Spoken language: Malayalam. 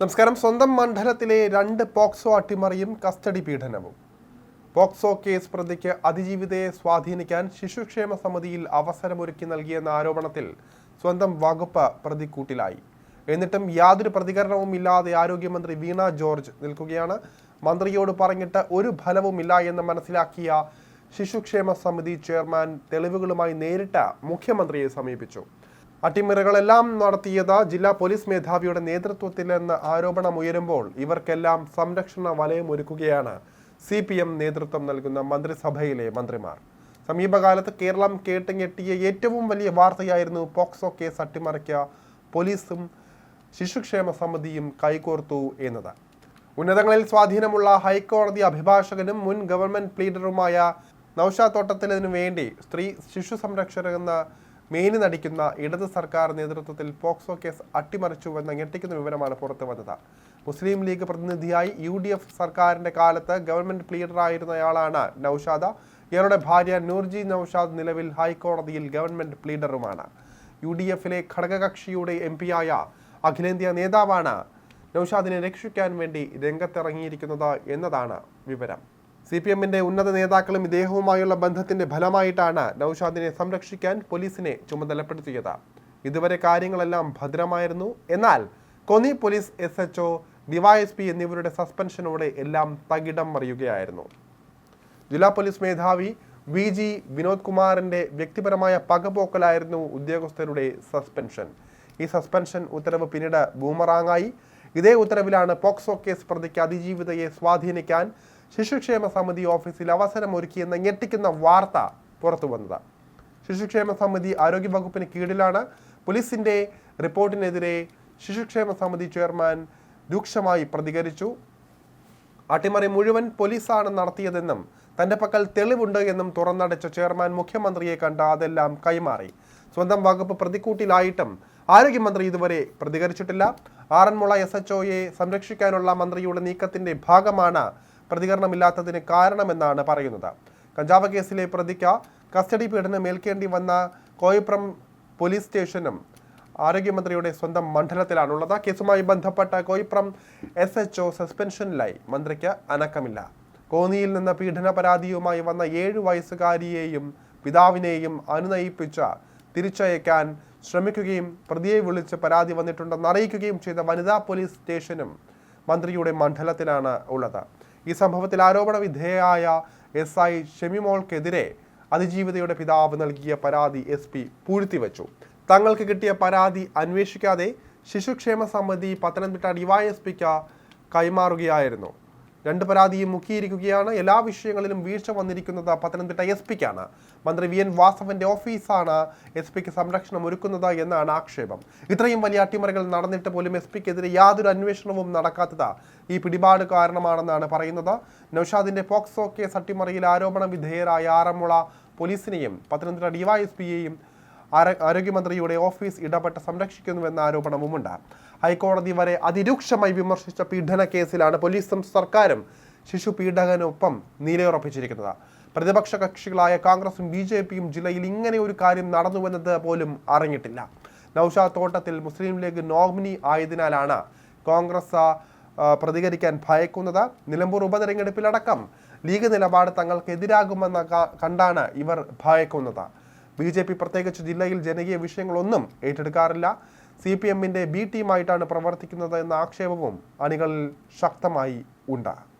നമസ്കാരം. സ്വന്തം മണ്ഡലത്തിലെ രണ്ട് പോക്സോ അട്ടിമറിയും കസ്റ്റഡി പീഡനവും. പോക്സോ കേസ് പ്രതിക്ക് അതിജീവിതയെ സ്വാധീനിക്കാൻ ശിശുക്ഷേമ സമിതിയിൽ അവസരമൊരുക്കി നൽകിയെന്ന ആരോപണത്തിൽ സ്വന്തം വകുപ്പ് പ്രതിക്കൂട്ടിലായി. എന്നിട്ടും യാതൊരു പ്രതികരണവും ഇല്ലാതെ ആരോഗ്യമന്ത്രി വീണ ജോർജ് നിൽക്കുകയാണ്. മന്ത്രിയോട് പറഞ്ഞിട്ട് ഒരു ഫലവുമില്ല എന്ന് മനസ്സിലാക്കിയ ശിശുക്ഷേമ സമിതി ചെയർമാൻ തെളിവുകളുമായി നേരിട്ട് മുഖ്യമന്ത്രിയെ സമീപിച്ചു. അട്ടിമറികളെല്ലാം നടത്തിയത് ജില്ലാ പോലീസ് മേധാവിയുടെ നേതൃത്വത്തിലെന്ന് ആരോപണം ഉയരുമ്പോൾ ഇവർക്കെല്ലാം സംരക്ഷണ വലയം ഒരുക്കുകയാണ് സി പി എം നേതൃത്വം നൽകുന്ന മന്ത്രിസഭയിലെ മന്ത്രിമാർ. സമീപകാലത്ത് കേരളം കേട്ടുകെട്ടിയ ഏറ്റവും വലിയ വാർത്തയായിരുന്നു പോക്സോ കേസ് അട്ടിമറിക്ക പോലീസും ശിശുക്ഷേമ സമിതിയും കൈകോർത്തു എന്നത്. ഉന്നതങ്ങളിൽ സ്വാധീനമുള്ള ഹൈക്കോടതി അഭിഭാഷകനും മുൻ ഗവൺമെന്റ് പ്ലീഡറുമായ നൌഷാ തോട്ടത്തിനു വേണ്ടി സ്ത്രീ ശിശു സംരക്ഷകർ എന്ന മേനി നടിക്കുന്ന ഇടത് സർക്കാർ നേതൃത്വത്തിൽ പോക്സോ കേസ് അട്ടിമറിച്ചുവെന്ന ഞെട്ടിക്കുന്ന വിവരമാണ് പുറത്തു വന്നത്. മുസ്ലിം ലീഗ് പ്രതിനിധിയായി യു ഡി എഫ് സർക്കാരിന്റെ കാലത്ത് ഗവൺമെന്റ് പ്ലീഡറായിരുന്നയാളാണ് നൌഷാദ. ഇയാളുടെ ഭാര്യ നൂർജി നൌഷാദ് നിലവിൽ ഹൈക്കോടതിയിൽ ഗവൺമെന്റ് പ്ലീഡറുമാണ്. യു ഡി എഫിലെ ഘടകകക്ഷിയുടെ എം പിയായ അഖിലേന്ത്യാ നേതാവാണ് നൌഷാദിനെ രക്ഷിക്കാൻ വേണ്ടി രംഗത്തിറങ്ങിയിരിക്കുന്നത് എന്നതാണ് വിവരം. സി പി എമ്മിന്റെ ഉന്നത നേതാക്കളും ഇദ്ദേഹവുമായുള്ള ബന്ധത്തിന്റെ ഫലമായിട്ടാണ് നൌഷാദിനെ സംരക്ഷിക്കാൻ പോലീസിനെ ചുമതലപ്പെടുത്തിയത്. ഇതുവരെ കാര്യങ്ങളെല്ലാം ഭദ്രമായിരുന്നു. എന്നാൽ Konni police S H O DYSP എന്നിവരുടെ സസ്പെൻഷനോടെ എല്ലാം തകിടം മറിയുകയായിരുന്നു. ജില്ലാ പോലീസ് മേധാവി വി ജി വിനോദ് കുമാറിന്റെ വ്യക്തിപരമായ പകപോക്കലായിരുന്നു ഉദ്യോഗസ്ഥരുടെ സസ്പെൻഷൻ. ഈ സസ്പെൻഷൻ ഉത്തരവ് പിന്നീട് ബൂമറാങ്ങായി. ഇതേ ഉത്തരവിലാണ് പോക്സോ കേസ് പ്രതിക്ക് അതിജീവിതയെ സ്വാധീനിക്കാൻ ശിശുക്ഷേമ സമിതി ഓഫീസിൽ അവസരം ഒരുക്കിയെന്ന ഞെട്ടിക്കുന്ന വാർത്ത പുറത്തു വന്നത്. ശിശുക്ഷേമ സമിതി ആരോഗ്യ ആരോഗ്യവകുപ്പിന് കീഴിലാണ്. പോലീസിന്റെ റിപ്പോർട്ടിനെതിരെ ശിശുക്ഷേമ സമിതി ചെയർമാൻ രൂക്ഷമായി പ്രതികരിച്ചു. അട്ടിമറി മുഴുവൻ പോലീസാണ് നടത്തിയതെന്നും തന്റെ പക്കൽ തെളിവുണ്ട് എന്നും തുറന്നടച്ച ചെയർമാൻ മുഖ്യമന്ത്രിയെ കണ്ട അതെല്ലാം കൈമാറി. സ്വന്തം വകുപ്പ് പ്രതിക്കൂട്ടിലായിട്ടും ആരോഗ്യമന്ത്രി ഇതുവരെ പ്രതികരിച്ചിട്ടില്ല. ആറന്മുള എസ് എച്ച് ഒയെ സംരക്ഷിക്കാനുള്ള മന്ത്രിയുടെ നീക്കത്തിന്റെ ഭാഗമാണ് പ്രതികരണമില്ലാത്തതിന് കാരണമെന്നാണ് പറയുന്നത്. കഞ്ചാവ് കേസിലെ പ്രതിക്ക് കസ്റ്റഡി പീഡനം ഏൽക്കേണ്ടി വന്ന കോയിപ്രം പോലീസ് സ്റ്റേഷനും ആരോഗ്യമന്ത്രിയുടെ സ്വന്തം മണ്ഡലത്തിലാണുള്ളത്. കേസുമായി ബന്ധപ്പെട്ട കോയിപ്രം എസ് എച്ച് ഒ സസ്പെൻഷനിലായി. മന്ത്രിക്ക് അനക്കമില്ല. കോന്നിയിൽ നിന്ന് പീഡന പരാതിയുമായി വന്ന ഏഴു വയസ്സുകാരിയെയും പിതാവിനെയും അനുനയിപ്പിച്ച തിരിച്ചയക്കാൻ ശ്രമിക്കുകയും പ്രതിയെ വിളിച്ച് പരാതി വന്നിട്ടുണ്ടെന്ന് അറിയിക്കുകയും ചെയ്ത വനിതാ പോലീസ് സ്റ്റേഷനും മന്ത്രിയുടെ മണ്ഡലത്തിലാണ് ഉള്ളത്. ഈ സംഭവത്തിൽ ആരോപണ വിധേയായ എസ് ഐ ഷെമിമോൾക്കെതിരെ അതിജീവിതയുടെ പിതാവ് നൽകിയ പരാതി എസ് പി പൂഴ്ത്തിവെച്ചു. തങ്ങൾക്ക് കിട്ടിയ പരാതി അന്വേഷിക്കാതെ ശിശുക്ഷേമ സമിതി പത്തനംതിട്ട ഡിവൈഎസ്പിക്ക് കൈമാറുകയായിരുന്നു. രണ്ട് പരാതിയും മുക്കിയിരിക്കുകയാണ്. എല്ലാ വിഷയങ്ങളിലും വീഴ്ച വന്നിരിക്കുന്നത് പത്തനംതിട്ട എസ് പിക്കാണ്. മന്ത്രി വി എൻ വാസവന്റെ ഓഫീസാണ് എസ് പിക്ക് സംരക്ഷണം ഒരുക്കുന്നത് എന്നാണ് ആക്ഷേപം. ഇത്രയും വലിയ അട്ടിമറികൾ നടന്നിട്ട് പോലും എസ് പിക്കെതിരെ യാതൊരു അന്വേഷണവും നടക്കാത്തത് ഈ പിടിപാട് കാരണമാണെന്നാണ് പറയുന്നത്. നൌഷാദിന്റെ പോക്സോ കേസ് അട്ടിമറിയിൽ ആരോപണ വിധേയരായ ആറന്മുള പോലീസിനെയും പത്തനംതിട്ട ഡിവൈഎസ്പിയെയും ആരോഗ്യമന്ത്രിയുടെ ഓഫീസ് ഇടപെട്ട് സംരക്ഷിക്കുന്നുവെന്ന ആരോപണവുമുണ്ട്. ഹൈക്കോടതി വരെ അതിരൂക്ഷമായി വിമർശിച്ച പീഡന കേസിലാണ് പോലീസും സർക്കാരും ശിശു പീഡകനൊപ്പം നിലയുറപ്പിച്ചിരിക്കുന്നത്. പ്രതിപക്ഷ കക്ഷികളായ കോൺഗ്രസും ബി ജെ പിയും ജില്ലയിൽ ഇങ്ങനെ ഒരു കാര്യം നടന്നുവെന്നത് പോലും അറിഞ്ഞിട്ടില്ല. നൌഷാദ് തോട്ടത്തിൽ മുസ്ലിം ലീഗ് നോമിനി ആയതിനാലാണ് കോൺഗ്രസ് പ്രതികരിക്കാൻ ഭയക്കുന്നത്. നിലമ്പൂർ ഉപതെരഞ്ഞെടുപ്പിലടക്കം ലീഗ് നിലപാട് തങ്ങൾക്കെതിരാകുമെന്ന കണ്ടാണ് ഇവർ ഭയക്കുന്നത്. ബി ജെ പി പ്രത്യേകിച്ച് ജില്ലയിൽ ജനകീയ വിഷയങ്ങളൊന്നും ഏറ്റെടുക്കാറില്ല. സി പി എമ്മിന്റെ ബി ടീമായിട്ടാണ് പ്രവർത്തിക്കുന്നത് എന്ന ആക്ഷേപവും അണികളിൽ ശക്തമായി ഉണ്ട്.